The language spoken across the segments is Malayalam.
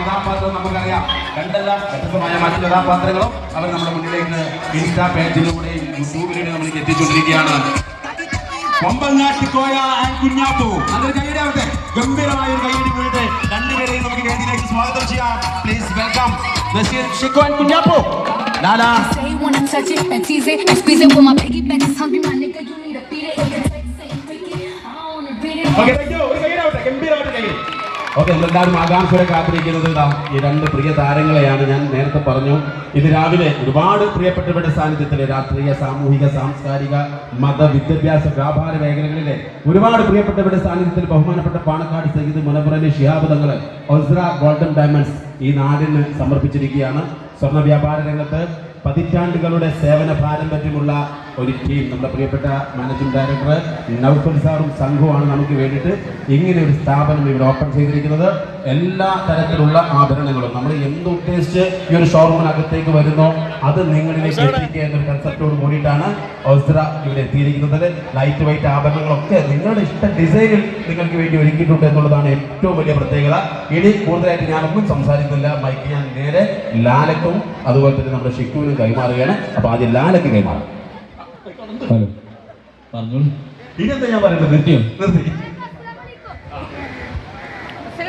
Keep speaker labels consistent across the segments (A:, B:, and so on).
A: കഥാപാത്രം നമുക്കറിയാം. രണ്ടെല്ലാം വ്യത്യസ്തമായ മറ്റു കഥാപാത്രങ്ങളും അവർ നമ്മുടെ മുന്നിലേക്ക് ഇൻസ്റ്റാ പേജിലൂടെയും യൂട്യൂബിലൂടെയും നമ്മളിലേക്ക് എത്തിച്ചുകൊണ്ടിരിക്കുകയാണ്. കൊമ്പങ്ങാട്ടിക്കോയ കുഞ്ഞാപ്പു അതൊരു കൈയിടാവട്ടെ ഗംഭീരമായ ഒരു കൈയടി വീട്ട് രണ്ടുപേരെയും നമുക്ക് വേദിയിലേക്ക് സ്വാഗതം ചെയ്യാം. പ്ലീസ് വെൽക്കം നസീർ ഷിക്കോ ആൻഡ് കുഞ്ഞാപ്പു ഓക്കെ നമ്മളെല്ലാവരും ആകാംക്ഷയോടെ കാത്തിരിക്കുന്നത് ഇതാ ഈ രണ്ട് പ്രിയ താരങ്ങളെയാണ് ഞാൻ നേരത്തെ പറഞ്ഞു. ഇത് രാവിലെ ഒരുപാട് പ്രിയപ്പെട്ടവരുടെ സാന്നിധ്യത്തിലെ രാഷ്ട്രീയ സാമൂഹിക സാംസ്കാരിക മത വിദ്യാഭ്യാസ വ്യാപാര മേഖലകളിലെ ഒരുപാട് പ്രിയപ്പെട്ടവരുടെ സാന്നിധ്യത്തിൽ ബഹുമാനപ്പെട്ട പാണക്കാട് സഹിത് മുനവറലി ഷിഹാബ് തങ്ങൾ ഒസ്ര ഗോൾഡൻ ഡയമണ്ട്സ് ഈ നാടിന് സമർപ്പിച്ചിരിക്കുകയാണ്. സ്വർണ വ്യാപാര രംഗത്ത് പതിറ്റാണ്ടുകളുടെ സേവന പാരമ്പര്യമുള്ള ഒരു ടീം നമ്മുടെ പ്രിയപ്പെട്ട മാനേജിംഗ് ഡയറക്ടർ നൗഫൽ സാറും സംഘവുമാണ് നമുക്ക് വേണ്ടിയിട്ട് ഇങ്ങനെ ഒരു സ്ഥാപനം ഇവിടെ ഓപ്പൺ ചെയ്തിരിക്കുന്നത്. എല്ലാ തരത്തിലുള്ള ആഭരണങ്ങളും. നമ്മൾ എന്തുദ്ദേശിച്ച് ഈ ഒരു ഷോറൂമിനകത്തേക്ക് വരുന്നോ അത് നിങ്ങളിലേക്ക് എത്തിക്കുക എന്നൊരു കൺസെപ്റ്റോട് കൂടിയിട്ടാണ് ഓസ്ത്ര ഇവിടെ എത്തിയിരിക്കുന്നത്. ലൈറ്റ് വെയിറ്റ് ആഭരണങ്ങളൊക്കെ നിങ്ങളുടെ ഇഷ്ട ഡിസൈനിൽ നിങ്ങൾക്ക് വേണ്ടി ഒരുക്കിയിട്ടുണ്ട് എന്നുള്ളതാണ് ഏറ്റവും വലിയ പ്രത്യേകത. ഇനി കൂടുതലായിട്ട് ഞാനൊന്നും സംസാരിക്കുന്നില്ല. മൈക്ക് ഞാൻ നേരെ ലാലക്കും അതുപോലെ തന്നെ നമ്മുടെ ഷിക്കുവിനും കൈമാറുകയാണ്. അപ്പോൾ ആദ്യം ലാലക്ക് കൈമാറും.
B: ഹലോ പറഞ്ഞോളൂ.
A: ഇതെന്താ ഞാൻ പറയുന്നത്
B: നിർത്തിയോ?
A: നിർത്തി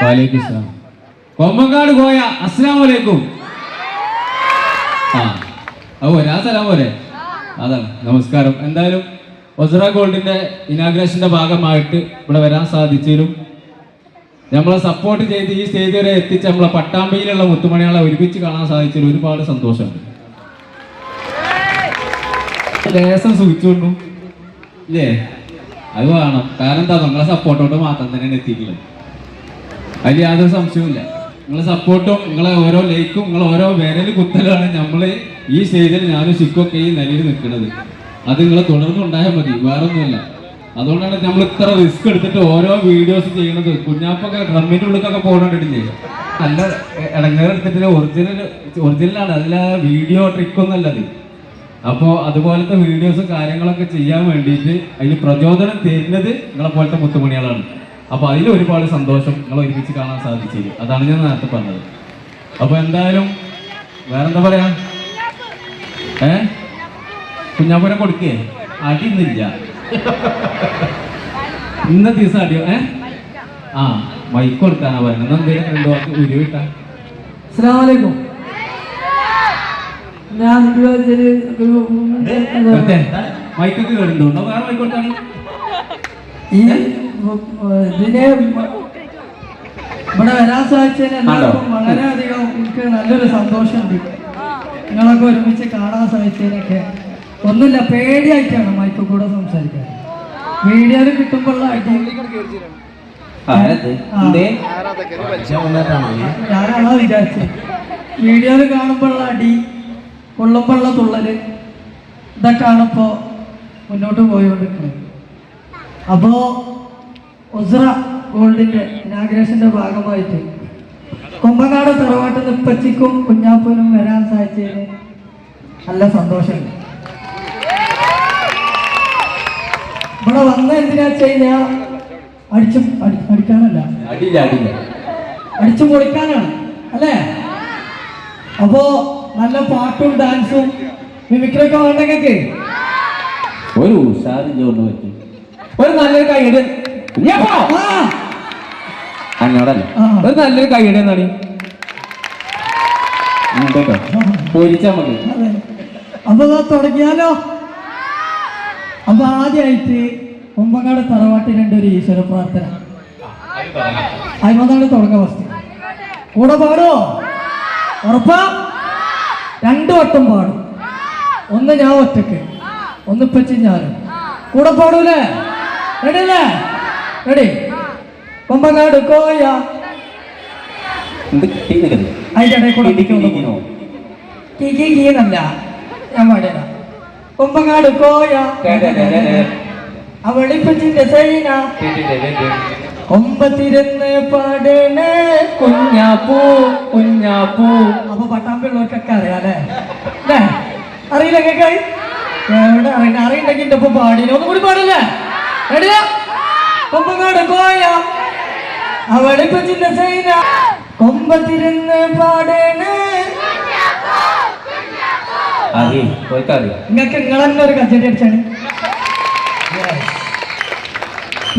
B: വാലേക്കും സ്ലാം കൊമ്പങ്കാട് പോയ അസ്സലാം വലൈക്കും ആ. അത് പോരെ? ആ. സ്ഥലം പോരെ അതാണ്. നമസ്കാരം. എന്തായാലും ഒസറ ഗോൾഡിന്റെ ഇനാഗ്രേഷന്റെ ഭാഗമായിട്ട് ഇവിടെ വരാൻ സാധിച്ചതിലും നമ്മളെ സപ്പോർട്ട് ചെയ്ത് ഈ സ്റ്റേജ് വരെ എത്തിച്ച് നമ്മളെ പട്ടാമ്പിയിലുള്ള മുത്തുമണികളെ ഒരുമിച്ച് കാണാൻ സാധിച്ചതിൽ ഒരുപാട് സന്തോഷമുണ്ട്. ലേസം സൂചിച്ചുകൊണ്ടു. ഇല്ലേ? അത് വേണം. കാരണം എന്താ? നിങ്ങളെ സപ്പോർട്ടോട്ട് മാത്രം തന്നെയാണ് എത്തിയിട്ടുള്ളത്. അതിൽ യാതൊരു സംശയവുമില്ല. നിങ്ങളെ സപ്പോർട്ടും നിങ്ങളെ ഓരോ ലൈക്കും നിങ്ങളെ ഓരോ വിരൽ കുത്തലാണ് നമ്മൾ ഈ സ്റ്റേജിൽ ഞാനും ശിക്കൊക്കെ ഈ നിലയിൽ നിൽക്കുന്നത്. അത് നിങ്ങളെ തുടർന്നുണ്ടായാൽ മതി. വേറൊന്നുമില്ല. അതുകൊണ്ടാണ് നമ്മൾ ഇത്ര റിസ്ക് എടുത്തിട്ട് ഓരോ വീഡിയോസ് ചെയ്യണത്. കുഞ്ഞാപ്പൊക്കെ ഡ്രമ്മിന്റെ ഉള്ളിലൊക്കെ പോകണ്ടിട്ടില്ലേ നല്ല ഇടങ്ങേറെടുത്തിട്ട് ഒറിജിനൽ ഒറിജിനലാണ് അതിലെ വീഡിയോ ട്രിക്കൊന്നും അത്. അപ്പോൾ അതുപോലത്തെ വീഡിയോസും കാര്യങ്ങളൊക്കെ ചെയ്യാൻ വേണ്ടിയിട്ട് അതിന് പ്രചോദനം തരുന്നത് നിങ്ങളെ പോലത്തെ മുത്തുമണികളാണ്. അപ്പോൾ അതിൽ ഒരുപാട് സന്തോഷം നിങ്ങൾ ഒരുമിച്ച് കാണാൻ സാധിച്ചത്. അതാണ് ഞാൻ നേരത്തെ പറഞ്ഞത്. അപ്പോൾ എന്തായാലും വേറെന്താ പറയാ? ഏ? കുഞ്ഞാപ്പുരം കൊടുക്കേ? അടി ഇന്നില്ല ഇന്നത്തെ ദിവസം അടിയോ ഏ? ആ മൈക്ക് കൊടുക്കാനാ പറയുന്നത്. എന്തെങ്കിലും രണ്ടു വാക്ക് ഉരുവിട്ടാ
C: അസ്സലാമലൈക്കും ഞാൻ
B: മൈക്കൊക്കെ വേറെ
C: ഈ ഇതിനെ ഇവിടെ വരാൻ സാധിച്ചതിന് എല്ലാവർക്കും വളരെയധികം എനിക്ക് നല്ലൊരു സന്തോഷമുണ്ട് നിങ്ങളൊക്കെ ഒരുമിച്ച് കാണാൻ സാധിച്ചതിനൊക്കെ. ഒന്നുമില്ല പേടിയായിട്ടാണ് മൈക്കിൽ കൂടെ സംസാരിക്കാൻ. മീഡിയയിൽ കിട്ടുമ്പോഴുള്ള അടി ഞാനാണോ വിചാരിച്ചത്? വീഡിയോയിൽ കാണുമ്പോഴുള്ള അടി കൊള്ളുമ്പോഴുള്ള തുള്ളൽ ഇതൊക്കെയാണ് ഇപ്പോൾ മുന്നോട്ട് പോയിക്കൊണ്ടിരിക്കുന്നത് അപ്പോൾ ഉസ്ര ഗോൾഡിന്റെ ഇനാഗ്രേഷന്റെ ഭാഗമായിട്ട് കുമ്പനാട് തറവാട്ട് നിപ്പച്ചിക്കും കുഞ്ഞാപ്പനും വരാൻ സാധിച്ചതിന് നല്ല സന്തോഷമുണ്ട്. ഇവിടെ വന്ന എന്തിനാ കഴിഞ്ഞാൽ അടിച്ചും അടി- അടിക്കാനല്ല. അടിച്ചു പൊളിക്കാനാണ് അല്ലേ? അപ്പോ നല്ല പാട്ടും ഡാൻസും മിമിക്രിയൊക്കെ വേണ്ടെങ്കിൽ
B: ഒരു ഉഷാറില്ല കൊണ്ട് പറ്റി. ഒരു നല്ലൊരു
C: കൈയുടെ
B: ഒരു നല്ലൊരു കൈയുടെ എന്നാണ് കേട്ടോ. പൊരിച്ചാ മതി.
C: അപ്പൊ തുടങ്ങിയാലോ? അപ്പൊ ആദ്യമായിട്ട് കുമ്പങ്ങാട് തറവാട്ടിലുണ്ട് ഒരു ഈശ്വര പ്രാർത്ഥന. അയിമതാണ് തുടങ്ങ ഫസ്റ്റ് കൂടെ പാടോ? ഉറപ്പാ? രണ്ടു വട്ടം പാടും ഒന്ന് ഞാൻ ഒറ്റയ്ക്ക് ഒന്ന് പറ്റി ഞാനും കൂടെ പാടൂലേ റെഡി അല്ലേ റെഡി കൊമ്പനാട് കോയ അതിന്റെ കൂടെ ഞാൻ പാടിയതാ കൊമ്പങ്ങാട് കോയ സൈന. ഒമ്പത്തിരുന്ന് പാടണേ
B: കുഞ്ഞാപ്പൂ കുഞ്ഞാപ്പൂ
C: അപ്പൊ പട്ടാമ്പിള്ളവർക്കൊക്കെ അറിയാം അറിയില്ല കേക്കായി എവിടെ അറിയില്ല അറിയണ്ടെങ്കിൽ എന്റെ ഒപ്പം പാടിയില്ല? ഒന്നും കൂടി പാടില്ലേ? റെഡിയാ? കൊമ്പങ്ങാട് പോയ ആ വെളിപ്പറ്റിന്റെ സൈന കൊമ്പ കുടുംബത്തിരുന്ന് പാടേണ്. നിങ്ങൾക്ക് നിങ്ങൾ തന്നെ ഒരു കച്ചേരി അടിച്ചാണ്.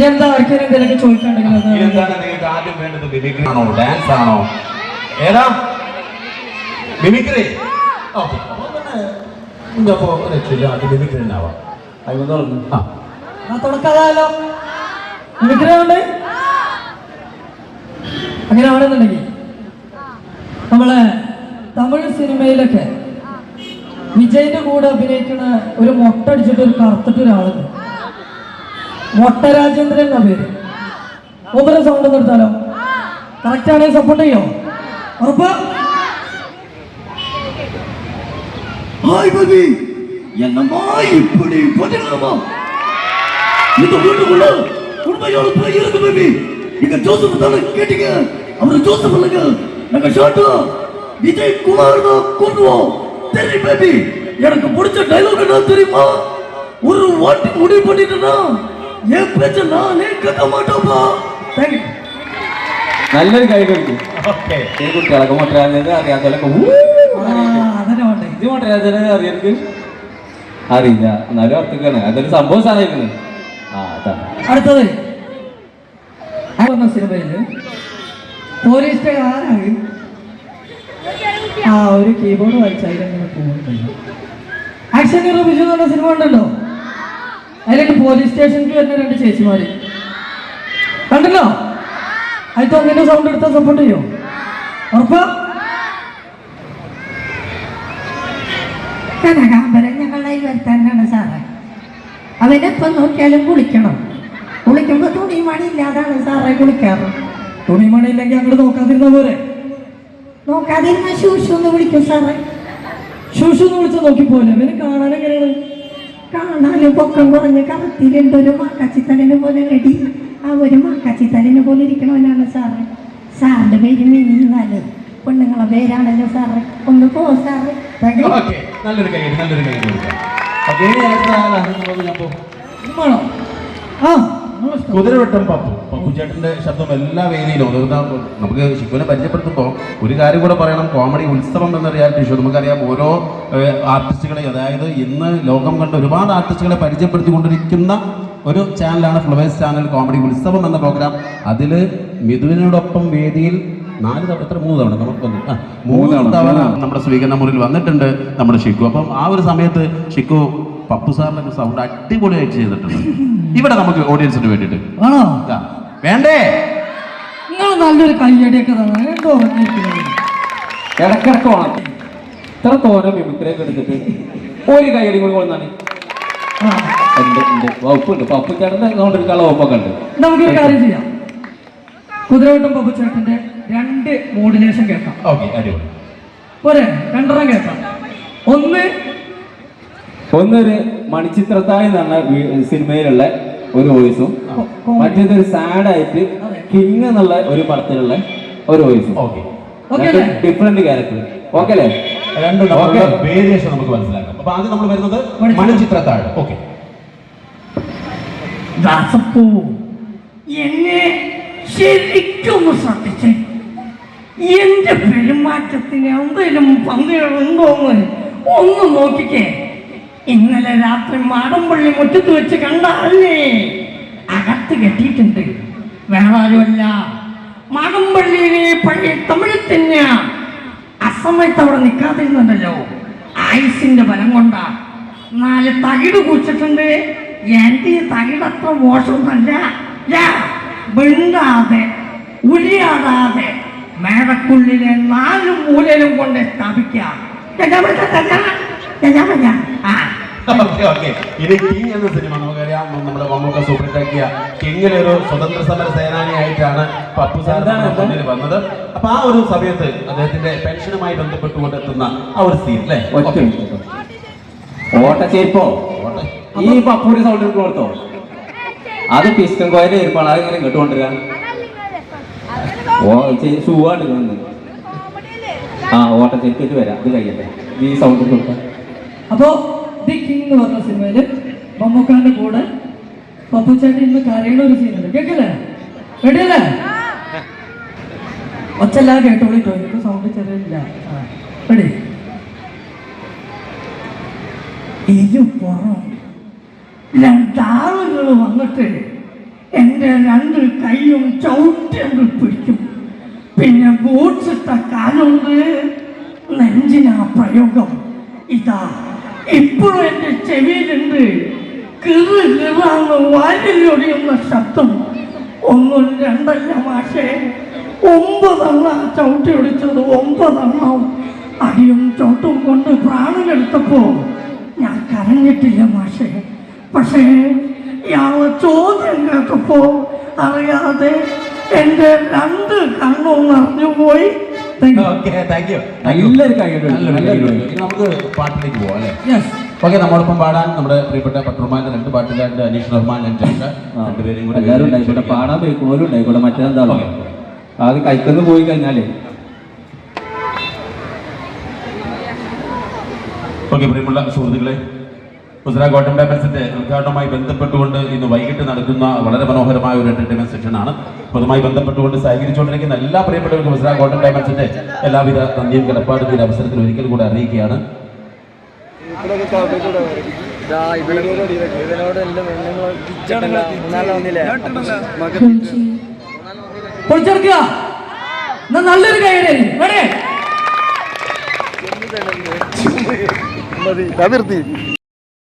C: ഞാൻ എന്താ ആർക്കും എന്തെങ്കിലും ചോദിക്കണ്ടെങ്കിൽ
A: ആദ്യം വേണ്ടത് മിമിക്രി ആണോ? ഡാൻസ് ആണോ? ഏതാ? Mimicry okay. അപ്പോ രക്ഷയില്ല അത് മിമിക്രി ഉണ്ടാവാം. ആ.
C: അങ്ങനെ ആണെന്നുണ്ടെങ്കിൽ നമ്മളെ തമിഴ് സിനിമയിലൊക്കെ വിജയിന്റെ കൂടെ അഭിനയിക്കുന്ന ഒരു മൊട്ട അടിച്ചിട്ട് ഒരു കറുത്തിട്ട് ഒരാളുണ്ട്. മൊട്ട രാജേന്ദ്രൻ എന്നാ പേര്? ഒന്നര സൗണ്ട് നിർത്താലോ കറക്റ്റ് ആണെങ്കിൽ സപ്പോർട്ട് ചെയ്യോ? ഉറപ്പ്?
D: ஹாய் பேபி என்னம்மா இப்படி பண்ணிடலாமா இந்த வீட்டுக்குள்ள உண்மையோட போய் இருக்கு பேபி நீங்க ஜோசப் தானே கேட்டீங்க அவரு ஜோசப் இல்லைங்க நாங்க ஷார்ட்டா விஜய் குமார் தான் கூட்டுவோம் தெரியும் பேபி எனக்கு பிடிச்ச டைலாக் என்ன தெரியுமா ஒரு வாட்டி முடிவு பண்ணிட்டேன்னா என் பேச்ச நானே கேட்க மாட்டோம்ப்பா தேங்க்யூ
B: നല്ലൊരു ഗൈഡ് ഉണ്ട്
A: ഓക്കെ
B: ഈ കുട്ടികളൊക്കെ മൊട്ടരാജനെ അറിയാത്തവരൊക്കെ ഊ
C: ആ അതന്നെ വേണ്ടേ
B: ഇത് മൊട്ടരാജനെ അറിയാർക്ക് അറിയില്ല. എന്നാലും അർത്ഥക്കാണ് അതൊരു സംഭവം സാധനം ആ അതാണ്
C: അടുത്തത്. പറഞ്ഞ സിനിമയിൽ പോലീസ് ആരാണ്? ആ ഒരു കീബോർഡ് വായിച്ചതിലങ്ങനെ പോകുന്നുണ്ടല്ലോ ആക്ഷൻ ഹീറോ ബിജു എന്ന് സിനിമ ഉണ്ടല്ലോ. അതിലേക്ക് പോലീസ് സ്റ്റേഷനിൽ വരുന്ന രണ്ട് ചേച്ചിമാര്. കണ്ടല്ലോ? അതിൽ തൊങ്ങിന്റെ സൗണ്ട് എടുത്താൽ സപ്പോർട്ട് ചെയ്യോ? ഉറപ്പാ?
E: കനകാമ്പരം ഞങ്ങളുടെ വരുത്താനാണ് സാറേ. അവനെപ്പം നോക്കിയാലും കുളിക്കണം. കുളിക്കുമ്പോൾ തുണിമണി ഇല്ലാതാണ് സാറേ കുളിക്കാറ്.
C: തുണിമണി ഇല്ലെങ്കിൽ അങ്ങോട്ട് നോക്കാതിരുന്ന പോലെ
E: നോക്കാതിരുന്ന ശൂഷു എന്ന് വിളിക്കും സാറേ.
C: ശൂഷു എന്ന് വിളിച്ച നോക്കി പോലെ അവന് കാണാൻ എങ്ങനെയാണ്?
E: കാണാനും പൊക്കം കുറഞ്ഞ് കറുത്തിലുണ്ട് ഒരു മാക്കാച്ചിത്തലിനെ പോലെ റെഡി. ആ ഒരു മാക്കാച്ചിത്തലിനെ പോലെ ഇരിക്കണവനാണ് സാറേ. സാറിന്റെ പേര് മിനി എന്നാൽ പെണ്ണുങ്ങളെ പേരാണല്ലോ സാറേ. ഒന്ന് പോ സാറേ.
A: നല്ലൊരു കൈ നല്ലൊരു കൈ കൊടുക്കാം ഓക്കെ ഇനി പപ്പു. പപ്പു ചേട്ടന്റെ ശബ്ദം എല്ലാ വേദിയിലും നമുക്ക് ശിവനെ പരിചയപ്പെടുത്തുമ്പോൾ ഒരു കാര്യം കൂടെ പറയണം. കോമഡി ഉത്സവം എന്ന റിയാലിറ്റി ഷോ നമുക്കറിയാം. ഓരോ ആർട്ടിസ്റ്റുകളെ അതായത് ഇന്ന് ലോകം കണ്ട ഒരുപാട് ആർട്ടിസ്റ്റുകളെ പരിചയപ്പെടുത്തിക്കൊണ്ടിരിക്കുന്ന ഒരു ചാനലാണ് ഫ്ലവേഴ്സ് ചാനൽ കോമഡി ഉത്സവം എന്ന പ്രോഗ്രാം അതിൽ മിഥുവിനോടൊപ്പം വേദിയിൽ നാല് തവണ എത്ര? മൂന്ന് തവണ നമുക്ക് വന്നു. ആ മൂന്ന് തവണ. നമ്മുടെ സ്വീകരണ മുറിയിൽ വന്നിട്ടുണ്ട് നമ്മുടെ ഷിക്കു. അപ്പം ആ ഒരു സമയത്ത് ഷിക്കു പപ്പു സാറിന്റെ സൗണ്ട് അടിപൊളിയായിട്ട് ചെയ്തിട്ടുണ്ട്. ഇവിടെ നമുക്ക് ഓഡിയൻസിന് വേണ്ടിയിട്ട്.
C: ആണോ?
A: ഇതാ. വേണ്ടേ?
C: നിങ്ങൾ നല്ലൊരു കയ്യടിയൊക്കെ തന്നെ. എന്തോ ഉറങ്ങിയിരിക്കുന്നത്
B: ഇടക്കിടക്ക് ഇത്ര തോരം മിമിക്രിയൊക്കെ എടുത്തിട്ട് ഒരു കൈയടി കൂടി കൊണ്ടാണ്
C: ആ.
B: ഉണ്ട് ഉണ്ട്. വകുപ്പുണ്ട്. പപ്പു ചേട്ടന്റെ സൗണ്ട് എടുക്കാനുള്ള വകുപ്പൊക്കെ ഉണ്ട്.
C: നമുക്കൊരു കാര്യം ചെയ്യാം. കുതിരവട്ടം പപ്പുച്ചേട്ടന്റെ രണ്ട് മോഡുലേഷൻ കേൾക്കാം. പോരെ രണ്ടെണ്ണം കേൾക്കാം. ഒന്ന്.
B: ഒന്നൊരു മണിച്ചിത്രത്താഴ് എന്ന സിനിമയിലുള്ള ഒരു വോയിസും മറ്റേതൊരു സാഡായിട്ട് കിങ് എന്നുള്ള ഒരു പടത്തിലുള്ള ഒരു വോയിസും.
A: ഓക്കെ.
C: ഓക്കെ അല്ലേ?
B: ഡിഫറെന്റ് ക്യാരക്ടർ ഓക്കെ അല്ലേ?
A: രണ്ടും. വേരിയേഷൻ നമുക്ക് മനസ്സിലാക്കാം. അപ്പൊ ആദ്യം നമ്മൾ വരുന്നത്
C: മണിച്ചിത്ര-
A: മണിച്ചിത്രത്താഴ്. ഓക്കെ.
E: ദാസപ്പൂ എന്നെ ശരിക്കും ശ്രദ്ധിച്ചേ. എന്റെ പെരുമാറ്റത്തിന് എന്തെങ്കിലും പങ്കുകളുണ്ടോന്ന് ഒന്ന് നോക്കിക്കേ. ഇന്നലെ രാത്രി മാടമ്പള്ളി മുറ്റത്ത് വെച്ച് കണ്ട ആളിനെ അകത്ത് കെട്ടിയിട്ടുണ്ട്. വേറെ ആരുമല്ല മാടമ്പള്ളിയിലെ പഴയ തമിഴ് തന്നെ അസമയത്ത് അവിടെ നിൽക്കാതിരുന്നുണ്ടല്ലോ. ആയുസിന്റെ ബലം കൊണ്ടാ. നാല് തകിട് കുച്ചിട്ടുണ്ട് എന്റെ ഈ തകിട് അത്ര ഉരിയാടാതെ മേടക്കുള്ളിലെ നാല് മൂലയിലും കൊണ്ട് സ്ഥാപിക്കാം
A: ഇത് കിങ് എന്ന സിനിമ നമുക്കറിയാം. നമ്മുടെ മമ്മൂക്ക കിങ്ങിലെ ഒരു സ്വതന്ത്ര സമര സേനാനിയായിട്ടാണ് പപ്പു സാധാരണ മുന്നിൽ വന്നത്. അപ്പൊ ആ ഒരു സമയത്ത് അദ്ദേഹത്തിന്റെ പെൻഷനുമായി ബന്ധപ്പെട്ടുകൊണ്ട് എത്തുന്ന ആ ഒരു സീൻ അല്ലേ?
B: ഓട്ടച്ചേരിപ്പോ ഈ പപ്പൂരി സൗണ്ട് കൊടുത്തോ അത് പിസ്കൻ കോയിലെ ഇരിപ്പാണ്. അതെങ്ങനെ ഇങ്ങോട്ട് ഓ ഷൂ ആണ് വന്ന് ആ ഓട്ടച്ചേരിക്ക് വരാം. അത് കഴിയട്ടെ. ഈ സൗണ്ട് കൊടുക്കാം.
C: അപ്പോ ദി കിങ് എന്ന് പറഞ്ഞ സിനിമയിൽ മമ്മൂക്കാന്റെ കൂടെ പപ്പുച്ചാട്ടി ഇന്ന് കരയുന്ന ഒരു സീനുണ്ട് കേൾക്കല്ലേ? റെഡിയല്ലേ? ഒച്ചല്ലാതെ കേട്ടോളിട്ടോ എനിക്ക് സൗണ്ട് ചെറിയില്ല റെഡി. ഇരുപുറം രണ്ടാളുകൾ വന്നിട്ട് എന്റെ രണ്ട് കൈയും ചവിട്ടി പിടിക്കും. പിന്നെ ബൂട്ട്സ് ഇട്ട കാലുണ്ട്. നെഞ്ചിനാ പ്രയോഗം. ഇതാ ഇപ്പോഴും എന്റെ ചെവിയിലുണ്ട്. കിറ് കിറാന്ന് വാലിലൊടിയുന്ന ശബ്ദം. ഒന്നും രണ്ടല്ല മാഷേ ഒമ്പതെണ്ണ ചവിട്ടി ഒടിച്ചത് ഒമ്പതെണ്ണം. അടിയും ചോട്ടും കൊണ്ട് പ്രാണനെടുത്തപ്പോ ഞാൻ കരഞ്ഞിട്ടില്ല മാഷേ. പക്ഷേ ഇയാളെ ചോദ്യം കേട്ടപ്പോ അറിയാതെ എന്റെ രണ്ട് കണ്ണും നിറഞ്ഞുപോയി
A: ഓക്കെ താങ്ക് യു
B: നല്ലൊരു കൈയ്യടി.
A: നല്ലൊരു
B: നല്ലൊരു
A: കൈയ്യടി.
B: കൈയ്യടി.
A: ഇനി നമുക്ക് പാട്ടിലേക്ക് പോവാം അല്ലേ? ഓക്കെ നമ്മോടൊപ്പം പാടാൻ നമ്മുടെ പ്രിയപ്പെട്ട പട്ടുമാന്റെ രണ്ട് പാട്ടുകാരുടെ അനീഷ് റഹ്മാൻ രണ്ടുപേരും കൂടെ
B: എല്ലാവരും ഉണ്ടായിക്കോട്ടെ. പാടാൻ പോയിക്കോലും ഉണ്ടായിക്കോട്ടെ. മറ്റേതെന്താണോ? അത് കൈക്കൊന്ന് പോയി കഴിഞ്ഞാലേ.
A: ഓക്കെ പ്രിയമുള്ള സുഹൃത്തുക്കളെ ഉസ്ര കോട്ടം പേപ്പർസിന്റെ ഉദ്ഘാടനവുമായി ബന്ധപ്പെട്ടുകൊണ്ട് ഇന്ന് വൈകിട്ട് നടക്കുന്ന വളരെ മനോഹരമായ ഒരു എന്റർടൈൻമെന്റ് സെഷനാണ് ആണ്. അതുമായി ബന്ധപ്പെട്ടുകൊണ്ട് സഹകരിച്ചുകൊണ്ടിരിക്കുന്ന എല്ലാ പ്രിയപ്പെട്ടവർക്കും ഉസ്ര കോട്ടം ഡയമണ്ട്സിന്റെ എല്ലാവിധ നന്ദിയും കിടപ്പാടും ഈ അവസരത്തിൽ ഒരിക്കൽ കൂടെ അറിയിക്കുകയാണ്.
C: നല്ലൊരു
F: നിർത്തി